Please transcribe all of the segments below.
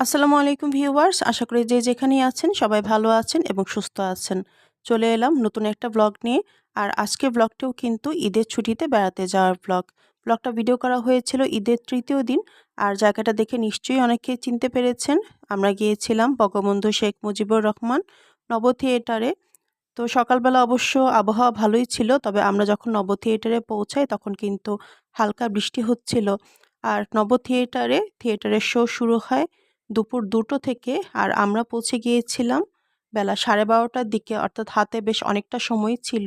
আসসালামু আলাইকুম ভিউয়ার্স, আশা করি যে যেখানেই আছেন সবাই ভালো আছেন এবং সুস্থ আছেন। চলে এলাম নতুন একটা ব্লগ নিয়ে। আর আজকে ব্লগটিও কিন্তু ঈদের ছুটিতে বেড়াতে যাওয়ার ব্লগ। ব্লগটা ভিডিও করা হয়েছিল ঈদের তৃতীয় দিন। আর জায়গাটা দেখে নিশ্চয়ই অনেকে চিনতে পেরেছেন। আমরা গিয়েছিলাম বঙ্গবন্ধু শেখ মুজিবুর রহমান নব থিয়েটারে তো সকালবেলা অবশ্য আবহাওয়া ভালোই ছিল, তবে আমরা যখন নব থিয়েটারে পৌঁছাই তখন কিন্তু হালকা বৃষ্টি হচ্ছিল। আর নব থিয়েটারে থিয়েটারের শো শুরু হয় দুপুর দুটো থেকে আর আমরা পৌঁছে গিয়েছিলাম বেলা সাড়ে বারোটার দিকে, অর্থাৎ হাতে বেশ অনেকটা সময় ছিল।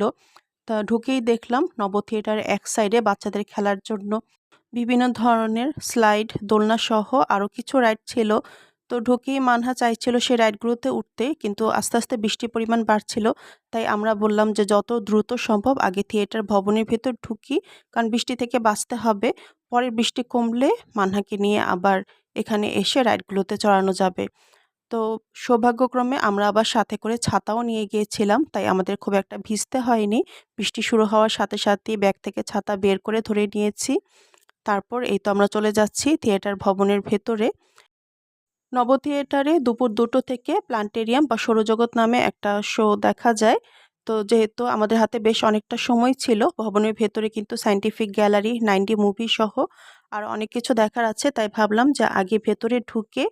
তা ঢুকেই দেখলাম নব থিয়েটারের এক সাইডে বাচ্চাদের খেলার জন্য বিভিন্ন ধরনের স্লাইড দোলনা সহ আরও কিছু রাইড ছিল। তো ঢুকেই মানহা চাইছিল সেই রাইডগুলোতে উঠতে, কিন্তু আস্তে আস্তে বৃষ্টির পরিমাণ বাড়ছিল। তাই আমরা বললাম যে যত দ্রুত সম্ভব আগে থিয়েটার ভবনের ভেতর ঢুকি, কারণ বৃষ্টি থেকে বাঁচতে হবে। পরে বৃষ্টি কমলে মানহাকে নিয়ে আবার এখানে এসে রাইডগুলোতে চড়ানো যাবে। তো সৌভাগ্যক্রমে আমরা আবার সাথে করে ছাতাও নিয়ে গিয়েছিলাম, তাই আমাদের খুব একটা ভিজতে হয়নি। বৃষ্টি শুরু হওয়ার সাথে সাথেই ব্যাগ থেকে ছাতা বের করে ধরে নিয়েছি। তারপর এই তো আমরা চলে যাচ্ছি থিয়েটার ভবনের ভেতরে। নব থিয়েটারে দুপুর দুটো থেকে প্লান্টেরিয়াম বা সৌরজগৎ নামে একটা শো দেখা যায়। তো যেহেতু আমাদের হাতে বেশ অনেকটা সময় ছিল, ভবনের ভেতরে কিন্তু সায়েন্টিফিক গ্যালারি নাইনটি মুভি সহ আর অনেক কিছু দেখার আছে, তাই ভাবলাম যে আগে ভেতরে ঢুকে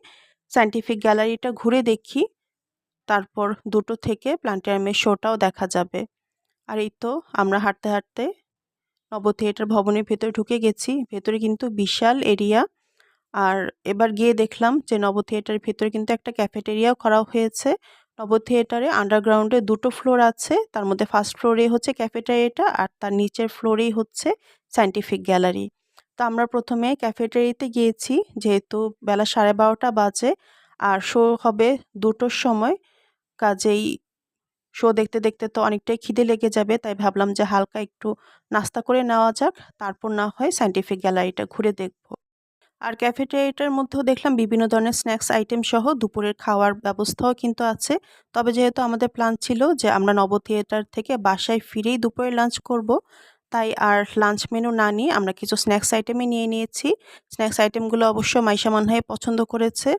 সায়েন্টিফিক গ্যালারিটা ঘুরে দেখি। তারপর দুটো থেকে প্লান্টেরিয়ামের শোটাও দেখা যাবে। আর এই তো আমরা হাঁটতে হাঁটতে নব থিয়েটার ভবনের ভেতরে ঢুকে গেছি। ভেতরে কিন্তু বিশাল এরিয়া আর এবার গিয়ে দেখলাম যে নব থিয়েটারের ভেতরে কিন্তু একটা ক্যাফেটেরিয়াও করা হয়েছে। নব থিয়েটারে আন্ডারগ্রাউন্ডে দুটো ফ্লোর আছে। তার মধ্যে ফার্স্ট ফ্লোরে হচ্ছে ক্যাফেটেরিয়াটা আর তার নিচের ফ্লোরেই হচ্ছে সায়েন্টিফিক গ্যালারি তো আমরা প্রথমে ক্যাফেটেরিয়াতে গিয়েছি, যেহেতু বেলা সাড়ে বারোটা বাজে আর শো হবে দুটোর সময়। কাজেই শো দেখতে দেখতে তো অনেকটাই খিদে লেগে যাবে, তাই ভাবলাম যে হালকা একটু নাস্তা করে নেওয়া যাক। তারপর না হয় সায়েন্টিফিক গ্যালারিটা ঘুরে দেখব। আর ক্যাফেটেরিয়াটার মধ্যেও দেখলাম বিভিন্ন ধরনের স্ন্যাক্স, আইটেম সহ দুপুরের খাওয়ার ব্যবস্থাও কিন্তু আছে। তবে যেহেতু আমাদের প্ল্যান ছিল যে আমরা নব থিয়েটার থেকে বাসায় ফিরেই দুপুরে লাঞ্চ করব, তাই আর লাঞ্চ মেনু না নিয়ে আমরা কিছু স্ন্যাক্স আইটেমই নিয়ে নিয়েছি। স্ন্যাক্স আইটেমগুলো অবশ্য মাইশা মানহাই পছন্দ করেছে।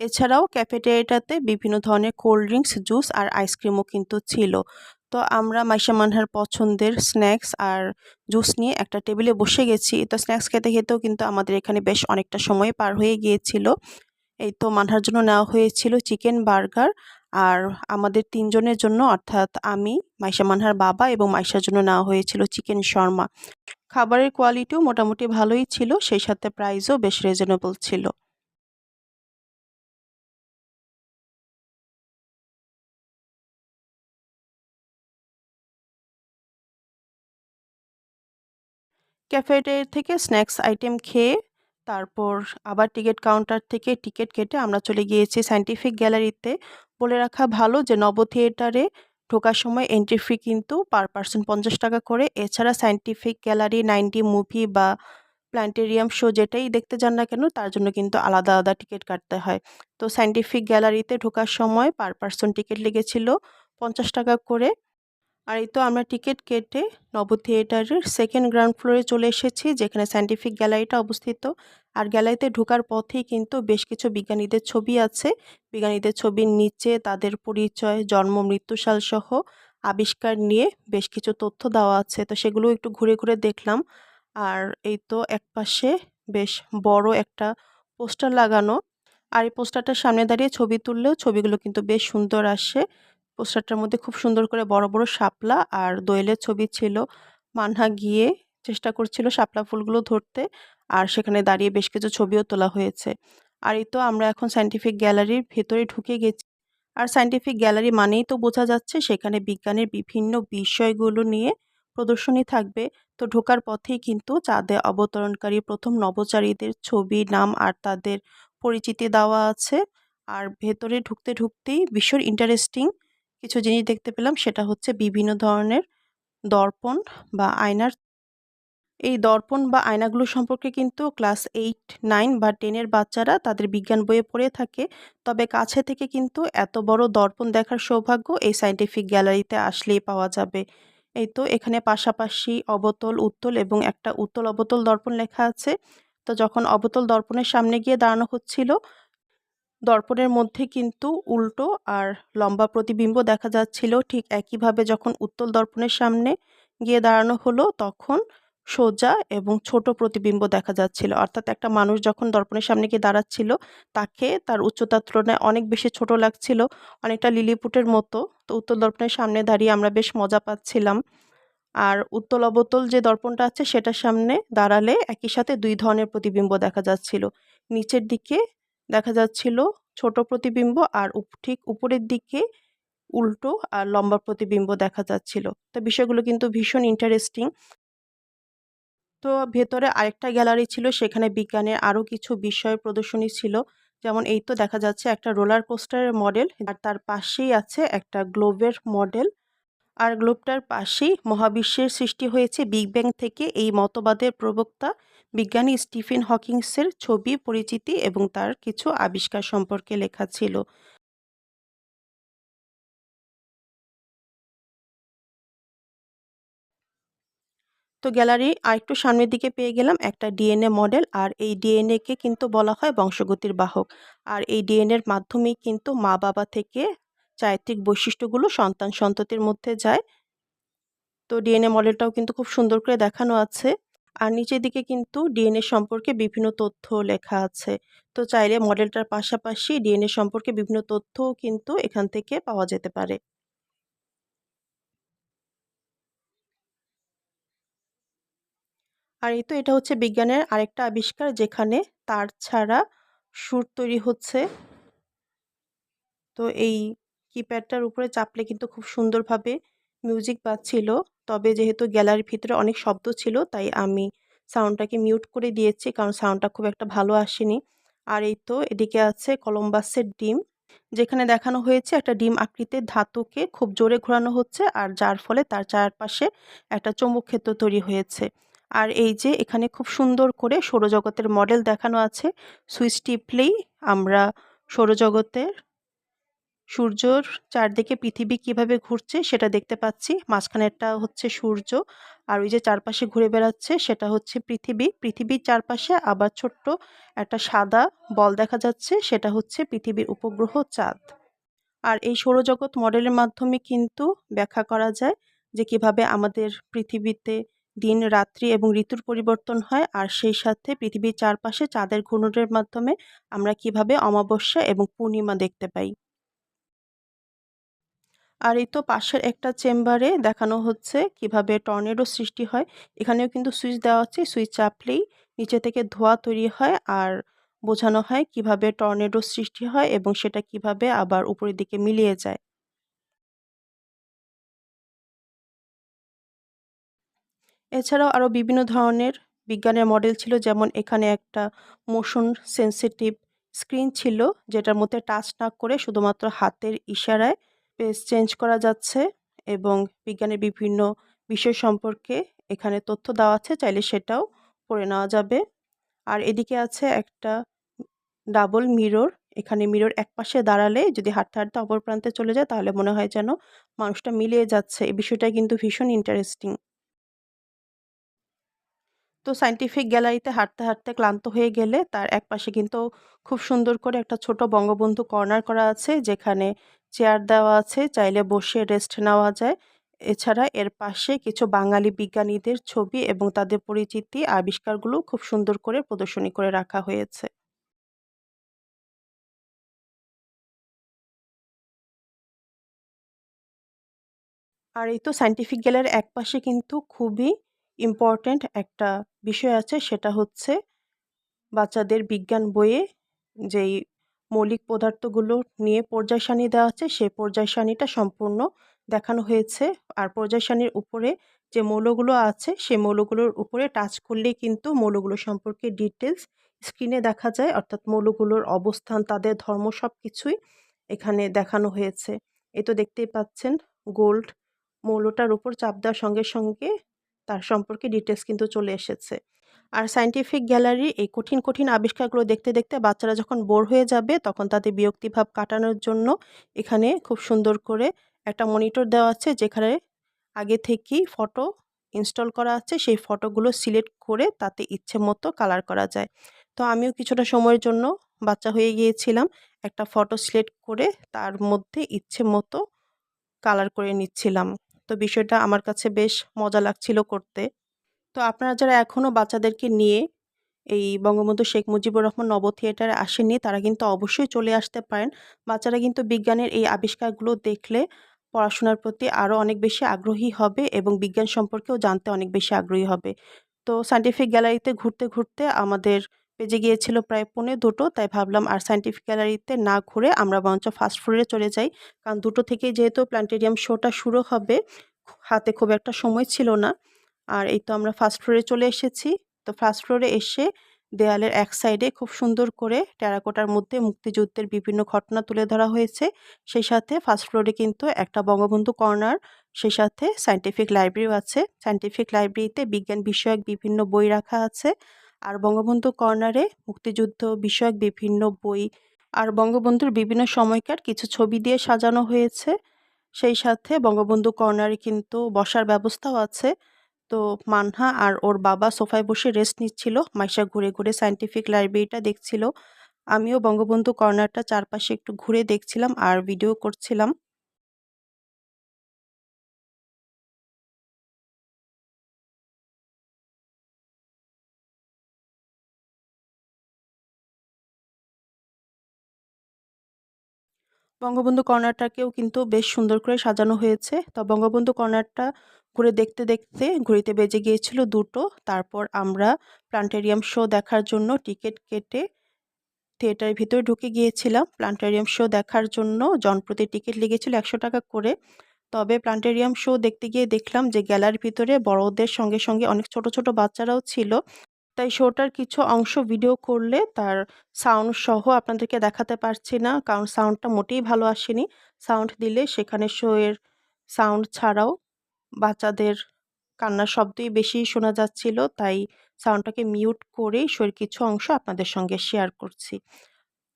এছাড়াও ক্যাফেটেরিয়াটাতে বিভিন্ন ধরনের কোল্ড ড্রিঙ্কস জুস আর আইসক্রিমও কিন্তু ছিল। তো আমরা মাইশা মানহার পছন্দের স্ন্যাক্স আর জুস নিয়ে একটা টেবিলে বসে গেছি। তো স্ন্যাক্স খেতে খেতেও কিন্তু আমাদের এখানে বেশ অনেকটা সময় পার হয়ে গিয়েছিল। এই তো মানহার জন্য নেওয়া হয়েছিল চিকেন বার্গার আর আমাদের তিনজনের জন্য, অর্থাৎ আমি, মাইশা মানহার বাবা এবং মাইশার জন্য নেওয়া হয়েছিল চিকেন শর্মা। খাবারের কোয়ালিটিও মোটামুটি ভালোই ছিল, সেই সাথে প্রাইসও বেশ রিজনেবল ছিল। ক্যাফেটেরিয়া থেকে স্ন্যাক্স আইটেম খেয়ে তারপর আবার টিকিট কাউন্টার থেকে টিকিট কেটে আমরা চলে গিয়েছি সায়েন্টিফিক গ্যালারিতে। বলে রাখা ভালো যে নব থিয়েটারে ঢোকার সময় এন্ট্রি ফি কিন্তু পার পার্সন পঞ্চাশ টাকা করে। এছাড়া সায়েন্টিফিক গ্যালারি, নাইনটি মুভি বা প্ল্যান্টেরিয়াম শো যেটাই দেখতে যান না কেন, তার জন্য কিন্তু আলাদা আলাদা টিকিট কাটতে হয়। তো সায়েন্টিফিক গ্যালারিতে ঢোকার সময় পার পার্সন টিকিট লেগেছিল পঞ্চাশ টাকা করে। আর এই তো আমরা টিকিট কেটে নব থিয়েটারের সেকেন্ড গ্রাউন্ড ফ্লোরে চলে এসেছি, যেখানে সায়েন্টিফিক গ্যালারিটা অবস্থিত। আর গ্যালারিতে ঢোকার পথেই কিন্তু বেশ কিছু বিজ্ঞানীদের ছবি আছে। বিজ্ঞানীদের ছবির নিচে তাদের পরিচয়, জন্ম মৃত্যুসাল সহ আবিষ্কার নিয়ে বেশ কিছু তথ্য দেওয়া আছে। তো সেগুলো একটু ঘুরে ঘুরে দেখলাম। আর এই তো একপাশে বেশ বড় একটা পোস্টার লাগানো। আর এই পোস্টারটার সামনে দাঁড়িয়ে ছবি তুললেও ছবিগুলো কিন্তু বেশ সুন্দর আসে। পোস্টারটার মধ্যে খুব সুন্দর করে বড় বড় শাপলা আর দোয়েলের ছবি ছিল। মানহা গিয়ে চেষ্টা করছিল শাপলা ফুলগুলো ধরতে আর সেখানে দাঁড়িয়ে বেশ কিছু ছবিও তোলা হয়েছে। আর এই তো আমরা এখন সায়েন্টিফিক গ্যালারির ভেতরে ঢুকে গেছি। আর সায়েন্টিফিক গ্যালারি মানেই তো বোঝা যাচ্ছে সেখানে বিজ্ঞানের বিভিন্ন বিষয়গুলো নিয়ে প্রদর্শনী থাকবে। তো ঢোকার পথেই কিন্তু চাঁদে অবতরণকারী প্রথম নবচারীদের ছবি, নাম আর তাদের পরিচিতি দেওয়া আছে। আর ভেতরে ঢুকতে, ঢুকতেই ভীষণ ইন্টারেস্টিং কিছু জিনিস দেখতে পেলাম, সেটা হচ্ছে বিভিন্ন ধরনের দর্পণ বা আয়নার এই দর্পণ বা আয়নাগুলো সম্পর্কে কিন্তু ক্লাস এইট, নাইন বা টেনের বাচ্চারা তাদের বিজ্ঞান বইয়ে পড়ে থাকে। তবে কাছে থেকে কিন্তু এত বড় দর্পণ দেখার সৌভাগ্য এই সায়েন্টিফিক গ্যালারিতে আসলেই পাওয়া যাবে। এই তো এখানে পাশাপাশি অবতল, উত্তল এবং একটা উত্তল অবতল দর্পণ লেখা আছে। তো যখন অবতল দর্পণের সামনে গিয়ে দাঁড়ানো হচ্ছিল দর্পণের মধ্যে কিন্তু উল্টো আর লম্বা প্রতিবিম্ব দেখা যাচ্ছিল। ঠিক একইভাবে যখন উত্তল দর্পণের সামনে গিয়ে দাঁড়ানো হলো, তখন সোজা এবং ছোট প্রতিবিম্ব দেখা যাচ্ছিল। অর্থাৎ একটা মানুষ যখন দর্পণের সামনে গিয়ে দাঁড়াচ্ছিল, তাকে তার উচ্চতার তুলনায় অনেক বেশি ছোট লাগছিল, অনেকটা লিলিপুটের মতো। তো উত্তল দর্পণের সামনে দাঁড়িয়ে আমরা বেশ মজা পাচ্ছিলাম। আর উত্তল অবতল যে দর্পণটা আছে, সেটার সামনে দাঁড়ালে একই সাথে দুই ধরনের প্রতিবিম্ব দেখা যাচ্ছিল। নিচের দিকে দেখা যাচ্ছিল ছোট প্রতিবিম্ব আর ঠিক উপরের দিকে উল্টো আর লম্বা প্রতিবিম্ব দেখা যাচ্ছিল। তো বিষয়গুলো কিন্তু ভীষণ ইন্টারেস্টিং তো ভেতরে আরেকটা গ্যালারি ছিল, সেখানে বিজ্ঞানের আরও কিছু বিষয় প্রদর্শনী ছিল। যেমন এই তো দেখা যাচ্ছে একটা রোলার কোস্টারের মডেল আর তার পাশেই আছে একটা গ্লোবের মডেল আর গ্লোবটার পাশেই মহাবিশ্বের সৃষ্টি হয়েছে বিগ ব্যাং থেকে এই মতবাদের প্রবক্তা, বিজ্ঞানী স্টিফেন হকিংসের ছবি, পরিচিতি এবং তার কিছু আবিষ্কার সম্পর্কে লেখা ছিল। তো গ্যালারি আরেকটু সামনের দিকে পেয়ে গেলাম একটা ডিএনএ মডেল আর এই ডিএনএকে কিন্তু বলা হয় বংশগতির বাহক। আর এই ডিএনএর মাধ্যমেই কিন্তু মা বাবা থেকে চারিত্রিক বৈশিষ্ট্যগুলো সন্তান সন্ততির মধ্যে যায়। তো ডিএনএ মডেলটাও কিন্তু খুব সুন্দর করে দেখানো আছে। আর নিচের দিকে কিন্তু ডিএনএ সম্পর্কে বিভিন্ন তথ্য লেখা আছে। তো চাইলে মডেলটার পাশাপাশি ডিএনএ সম্পর্কে বিভিন্ন তথ্যও কিন্তু এখান থেকে পাওয়া যেতে পারে। আর এই তো এটা হচ্ছে বিজ্ঞানের আরেকটা আবিষ্কার যেখানে তার ছাড়া সুর তৈরি হচ্ছে। তো এই কিপ্যাডটার উপরে চাপলে কিন্তু খুব সুন্দরভাবে মিউজিক বাজছিল তবে যেহেতু গ্যালারির ভিতরে অনেক শব্দ ছিল, তাই আমি সাউন্ডটাকে মিউট করে দিয়েছি, কারণ সাউন্ডটা খুব একটা ভালো আসেনি। আর এই তো এদিকে আছে কলম্বাসের ডিম। যেখানে দেখানো হয়েছে একটা ডিম আকৃতির ধাতুকে খুব জোরে ঘোরানো হচ্ছে, আর যার ফলে তার চারপাশে একটা চৌম্বক ক্ষেত্র তৈরি হয়েছে। আর এই যে এখানে খুব সুন্দর করে সৌরজগতের মডেল দেখানো আছে, সুইচ টিপলেই আমরা সৌরজগতের সূর্যর চারদিকে পৃথিবী কীভাবে ঘুরছে সেটা দেখতে পাচ্ছি। মাঝখানেরটা হচ্ছে সূর্য, আর ওই যে চারপাশে ঘুরে বেড়াচ্ছে সেটা হচ্ছে পৃথিবী। পৃথিবীর চারপাশে আবার ছোট্ট একটা সাদা বল দেখা যাচ্ছে, সেটা হচ্ছে পৃথিবীর উপগ্রহ চাঁদ। আর এই সৌরজগৎ মডেলের মাধ্যমে কিন্তু ব্যাখ্যা করা যায় যে কীভাবে আমাদের পৃথিবীতে দিন, রাত্রি এবং ঋতুর পরিবর্তন হয়, আর সেই সাথে পৃথিবীর চারপাশে চাঁদের ঘূর্ণনের মাধ্যমে আমরা কীভাবে অমাবস্যা এবং পূর্ণিমা দেখতে পাই। আর এই তো পাশের একটা চেম্বারে দেখানো হচ্ছে কীভাবে টর্নেডো সৃষ্টি হয়। এখানেও কিন্তু সুইচ দেওয়া হচ্ছে সুইচ চাপলেই নিচে থেকে ধোঁয়া তৈরি হয় আর বোঝানো হয় কীভাবে টর্নেডো সৃষ্টি হয় এবং সেটা কীভাবে আবার উপরের দিকে মিলিয়ে যায়। এছাড়াও আরও বিভিন্ন ধরনের বিজ্ঞানের মডেল ছিল, যেমন এখানে একটা মোশন সেন্সিটিভ স্ক্রিন ছিল, যেটার মধ্যে টাচ না করে শুধুমাত্র হাতের ইশারায় পেজ চেঞ্জ করা যাচ্ছে এবং বিজ্ঞানের বিভিন্ন বিষয় সম্পর্কে এখানে তথ্য দেওয়া আছে, চাইলে সেটাও পড়ে নেওয়া যাবে। আর এদিকে আছে একটা ডাবল মিরর, এখানে মিরর এক পাশে দাঁড়ালে যদি হাঁটতে হাঁটতে অপর প্রান্তে চলে যায়, তাহলে মনে হয় যেন মানুষটা মিলিয়ে যাচ্ছে। এই বিষয়টা কিন্তু ভীষণ ইন্টারেস্টিং তো সায়েন্টিফিক গ্যালারিতে হাঁটতে হাঁটতে ক্লান্ত হয়ে গেলে তার এক পাশে কিন্তু খুব সুন্দর করে একটা ছোট বঙ্গবন্ধু কর্নার করা আছে, যেখানে চেয়ার দেওয়া আছে, চাইলে বসে রেস্ট নেওয়া যায়। এছাড়া এর পাশে কিছু বাঙালি বিজ্ঞানীদের ছবি এবং তাদের পরিচিতি আবিষ্কারগুলো খুব সুন্দর করে প্রদর্শনী করে রাখা হয়েছে। আর এই তো সায়েন্টিফিক গ্যালারির এক পাশে কিন্তু খুবই ইম্পর্ট্যান্ট একটা বিষয় আছে, সেটা হচ্ছে বাচ্চাদের বিজ্ঞান বইয়ে যেই মৌলিক পদার্থগুলো নিয়ে পর্যায় সারণী দেওয়া আছে, সেই পর্যায় সারণীটা সম্পূর্ণ দেখানো হয়েছে। আর পর্যায় সারণীর উপরে যে মৌলগুলো আছে, সেই মৌলগুলোর উপরে টাচ করলেই কিন্তু মৌলগুলো সম্পর্কে ডিটেলস স্ক্রিনে দেখা যায়। অর্থাৎ মৌলগুলোর অবস্থান, তাদের ধর্ম সব কিছুই এখানে দেখানো হয়েছে। এ তো দেখতেই পাচ্ছেন গোল্ড মৌলটার উপর চাপ দেওয়ার সঙ্গে সঙ্গে তার সম্পর্কে ডিটেলস কিন্তু চলে এসেছে। আর সায়েন্টিফিক গ্যালারি এই কঠিন কঠিন আবিষ্কারগুলো দেখতে দেখতে বাচ্চারা যখন বোর হয়ে যাবে, তখন তাদের বিরক্তিভাব কাটানোর জন্য এখানে খুব সুন্দর করে একটা মনিটর দেওয়া আছে, যেখানে আগে থেকেই ফটো ইনস্টল করা আছে। সেই ফটোগুলো সিলেক্ট করে তাতে ইচ্ছে মতো কালার করা যায়। তো আমিও কিছুটা সময়ের জন্য বাচ্চা হয়ে গিয়েছিলাম। একটা ফটো সিলেক্ট করে তার মধ্যে ইচ্ছে মতো কালার করে নিচ্ছিলাম। তো বিষয়টা আমার কাছে বেশ মজা লাগছিল করতে। তো আপনারা যারা এখনও বাচ্চাদেরকে নিয়ে এই বঙ্গবন্ধু শেখ মুজিবুর রহমান নব থিয়েটারে আসেননি, তারা কিন্তু অবশ্যই চলে আসতে পারেন। বাচ্চারা কিন্তু বিজ্ঞানের এই আবিষ্কারগুলো দেখলে পড়াশোনার প্রতি আরও অনেক বেশি আগ্রহী হবে এবং বিজ্ঞান সম্পর্কেও জানতে অনেক বেশি আগ্রহী হবে। তো সায়েন্টিফিক গ্যালারিতে ঘুরতে ঘুরতে আমাদের পেজে গিয়েছিল প্রায় পৌনে দুটো, তাই ভাবলাম আর সায়েন্টিফিক গ্যালারিতে না ঘুরে আমরা বরঞ্চ ফাস্ট ফুডে চলে যাই। কারণ দুটো থেকেই যেহেতু প্ল্যানেটেরিয়াম শোটা শুরু হবে, হাতে খুব একটা সময় ছিল না। আর এই তো আমরা ফার্স্ট ফ্লোরে চলে এসেছি। তো ফার্স্ট ফ্লোরে এসে দেয়ালের এক সাইডে খুব সুন্দর করে টেরাকোটার মধ্যে মুক্তিযুদ্ধের বিভিন্ন ঘটনা তুলে ধরা হয়েছে। সেই সাথে ফার্স্ট ফ্লোরে কিন্তু একটা বঙ্গবন্ধু কর্নার সেই সাথে সায়েন্টিফিক লাইব্রেরিও আছে। সায়েন্টিফিক লাইব্রেরিতে বিজ্ঞান বিষয়ক বিভিন্ন বই রাখা আছে। আর বঙ্গবন্ধু কর্নারে মুক্তিযুদ্ধ বিষয়ক বিভিন্ন বই আর বঙ্গবন্ধুর বিভিন্ন সময়কার কিছু ছবি দিয়ে সাজানো হয়েছে। সেই সাথে বঙ্গবন্ধু কর্নারে কিন্তু বসার ব্যবস্থাও আছে। তো মানহা আর ওর বাবা সোফায় বসে রেস্ট নিচ্ছিল। মাইশা ঘুরে ঘুরে সায়েন্টিফিক লাইব্রেরিটা দেখছিল। আমিও বঙ্গবন্ধু কর্নারটা চারপাশে একটু ঘুরে দেখছিলাম আর ভিডিও করছিলাম। বঙ্গবন্ধু কর্নারটাকেও কিন্তু বেশ সুন্দর করে সাজানো হয়েছে। তো বঙ্গবন্ধু কর্নারটা ঘুরে দেখতে দেখতে ঘুরিতে বেজে গিয়েছিল দুটো। তারপর আমরা প্লান্টেরিয়াম শো দেখার জন্য টিকিট কেটে থিয়েটারের ভিতরে ঢুকে গিয়েছিলাম। প্লান্টেরিয়াম শো দেখার জন্য জনপ্রতি টিকিট লেগেছিল একশো টাকা করে। তবে প্লান্টেরিয়াম শো দেখতে গিয়ে দেখলাম যে গ্যালারির ভিতরে বড়দের সঙ্গে সঙ্গে অনেক ছোট ছোট বাচ্চারাও ছিল। তাই শোটার কিছু অংশ ভিডিও করলে তার সাউন্ড সহ আপনাদেরকে দেখাতে পারছি না। কারণ সাউন্ডটা মোটেই ভালো আসেনি। সাউন্ড দিলে সেখানে শো এর সাউন্ড ছাড়াও বাচ্চাদের কান্নার শব্দই বেশি শোনা যাচ্ছিল। তাই সাউন্ডটাকে মিউট করেই শোয়ের কিছু অংশ আপনাদের সঙ্গে শেয়ার করছি।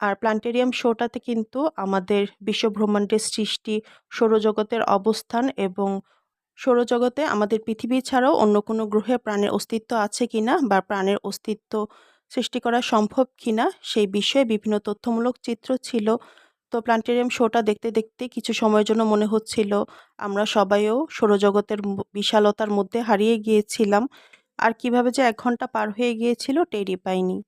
আর প্ল্যান্টেরিয়াম শোটাতে কিন্তু আমাদের বিশ্বব্রহ্মাণ্ডের সৃষ্টি, সৌরজগতের অবস্থান এবং সৌরজগতে আমাদের পৃথিবী ছাড়াও অন্য কোনো গ্রহে প্রাণের অস্তিত্ব আছে কিনা বা প্রাণের অস্তিত্ব সৃষ্টি করা সম্ভব কিনা সেই বিষয়ে বিভিন্ন তথ্যমূলক চিত্র ছিল। তো প্ল্যানেটেরিয়াম শোটা দেখতে দেখতে কিছু সময়ের জন্য মনে হচ্ছিল আমরা সবাইও সৌরজগতের বিশালতার মধ্যে হারিয়ে গিয়েছিলাম। আর কীভাবে যে এক ঘণ্টা পার হয়ে গিয়েছিল টেরই পাইনি।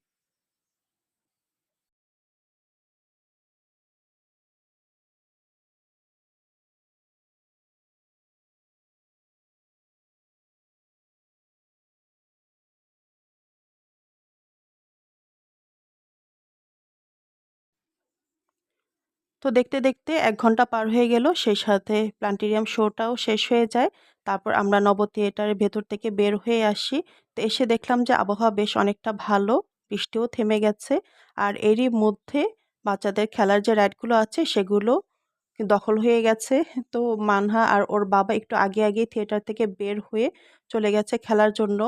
তো দেখতে দেখতে এক ঘণ্টা পার হয়ে গেল। সেই সাথে প্ল্যান্টেরিয়াম শোটাও শেষ হয়ে যায়। তারপর আমরা নব থিয়েটারের ভেতর থেকে বের হয়ে আসি। তো এসে দেখলাম যে আবহাওয়া বেশ অনেকটা ভালো, বৃষ্টিও থেমে গেছে। আর এরই মধ্যে বাচ্চাদের খেলার যে রাইডগুলো আছে সেগুলো দখল হয়ে গেছে। তো মানহা আর ওর বাবা একটু আগে আগে থিয়েটার থেকে বের হয়ে চলে গেছে খেলার জন্য।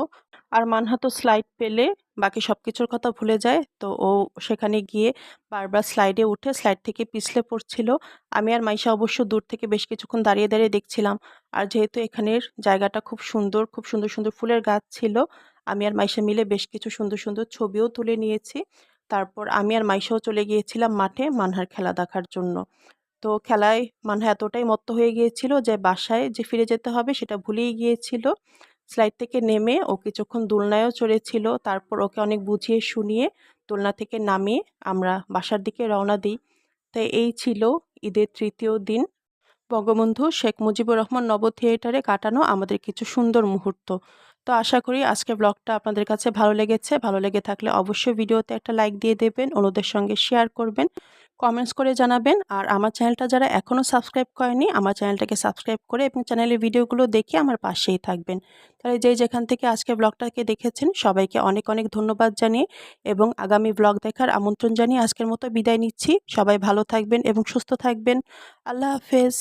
আর মানহা তো স্লাইড পেলে বাকি সব কিছুর কথা ভুলে যায়, তো ও সেখানে গিয়ে বারবার স্লাইডে উঠে স্লাইড থেকে পিছলে পড়ছিল। আমি আর মাইশা অবশ্য দূর থেকে বেশ কিছুক্ষণ দাঁড়িয়ে দাঁড়িয়ে দেখছিলাম। আর যেহেতু এখানের জায়গাটা খুব সুন্দর খুব সুন্দর সুন্দর ফুলের গাছ ছিল, আমি আর মাইশা মিলে বেশ কিছু সুন্দর সুন্দর ছবিও তুলে নিয়েছি। তারপর আমি আর মাইশাও চলে গিয়েছিলাম মাঠে মানহার খেলা দেখার জন্য। তো খেলায় মানহা এতটাই মত্ত হয়ে গিয়েছিল যে বাসায় যে ফিরে যেতে হবে সেটা ভুলেই গিয়েছিল। স্লাইড থেকে নেমে ও কিছুক্ষণ দোলনায়ও চড়েছিল। তারপর ওকে অনেক বুঝিয়ে শুনিয়ে দোলনা থেকে নামিয়ে আমরা বাসার দিকে রওনা দিই। তাই এই ছিল ঈদের তৃতীয় দিন। বঙ্গবন্ধু শেখ মুজিবুর রহমান নব থিয়েটারে কাটানো আমাদের কিছু সুন্দর মুহূর্ত। তো আশা করি আজকের ব্লগটা আপনাদের কাছে ভালো লেগেছে। ভালো লেগে থাকলে অবশ্যই ভিডিওতে একটা লাইক দিয়ে দেবেন, অন্যদের সঙ্গে শেয়ার করবেন। কমেন্টস করে জানাবেন। আর আমার চ্যানেলটা যারা এখনও সাবস্ক্রাইব করেনি আমার চ্যানেলটাকে সাবস্ক্রাইব করে এবং চ্যানেলের ভিডিওগুলো দেখে আমার পাশেই থাকবেন। তাহলে যে যেখান থেকে আজকে ব্লগটাকে দেখেছেন, সবাইকে অনেক অনেক ধন্যবাদ জানিয়ে এবং আগামী ব্লগ দেখার আমন্ত্রণ জানিয়ে আজকের মতো বিদায় নিচ্ছি। সবাই ভালো থাকবেন এবং সুস্থ থাকবেন। আল্লাহ হাফেজ।